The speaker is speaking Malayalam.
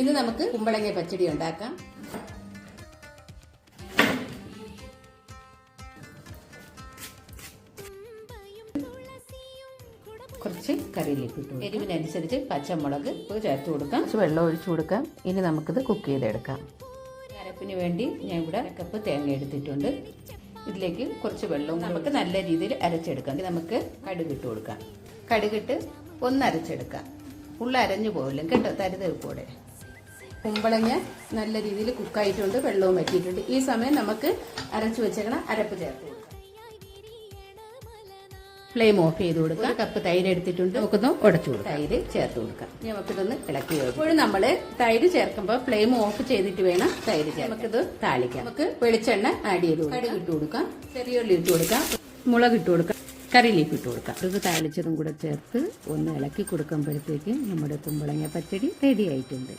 ഇന്ന് നമുക്ക് കുമ്പളങ്ങ പച്ചടി ഉണ്ടാക്കാം. കുറച്ച് കറിയിലേക്ക് ഇട്ടു എരിവിനനുസരിച്ച് പച്ചമുളക് ചേർത്ത് കൊടുക്കാം. കുറച്ച് വെള്ളം ഒഴിച്ചു കൊടുക്കാം. ഇനി നമുക്കിത് കുക്ക് ചെയ്തെടുക്കാം. അരപ്പിന് വേണ്ടി ഞാൻ ഇവിടെ കപ്പ് തേങ്ങ എടുത്തിട്ടുണ്ട്. ഇതിലേക്ക് കുറച്ച് വെള്ളവും നമുക്ക് നല്ല രീതിയിൽ അരച്ചെടുക്കാം. നമുക്ക് കടുക് ഇട്ട് കൊടുക്കാം. കടുകിട്ട് ഒന്ന് അരച്ചെടുക്കാം. ഉള്ള അരഞ്ഞു പോകില്ല കേട്ടോ? തരുതരിപ്പോടെ. കുമ്പളങ്ങ നല്ല രീതിയിൽ കുക്കായിട്ടുണ്ട് വെള്ളവും വറ്റിയിട്ടുണ്ട്. ഈ സമയം നമുക്ക് അരച്ചു വെച്ചേക്കണം അരപ്പ് ചേർത്ത് കൊടുക്കാം. ഫ്ലെയിം ഓഫ് ചെയ്ത് കൊടുക്കാം. കപ്പ് തൈര് എടുത്തിട്ടുണ്ട്. നമുക്കൊന്ന് ഉടച്ചു കൊടുക്കാം. തൈര് ചേർത്ത് കൊടുക്കാം. ഇനി നമുക്കിതൊന്ന് ഇളക്കി ഇപ്പോഴും നമ്മൾ തൈര് ചേർക്കുമ്പോൾ ഫ്ലെയിം ഓഫ് ചെയ്തിട്ട് വേണം തൈര് നമുക്കിത് താളിക്കാം. നമുക്ക് വെളിച്ചെണ്ണ ആഡ് ചെയ്ത് കടി കടുക് ഇട്ട് കൊടുക്കാം. ചെറിയുള്ളി ഇട്ട് കൊടുക്കാം. മുളക് ഇട്ട് കൊടുക്കാം. കറി ലീഫ് ഇട്ട് കൊടുക്കാം. ഇത് താളിച്ചതും കൂടെ ചേർത്ത് ഒന്ന് ഇളക്കി കൊടുക്കുമ്പോഴത്തേക്കും നമ്മുടെ കുമ്പളങ്ങ പച്ചടി റെഡി ആയിട്ടുണ്ട്.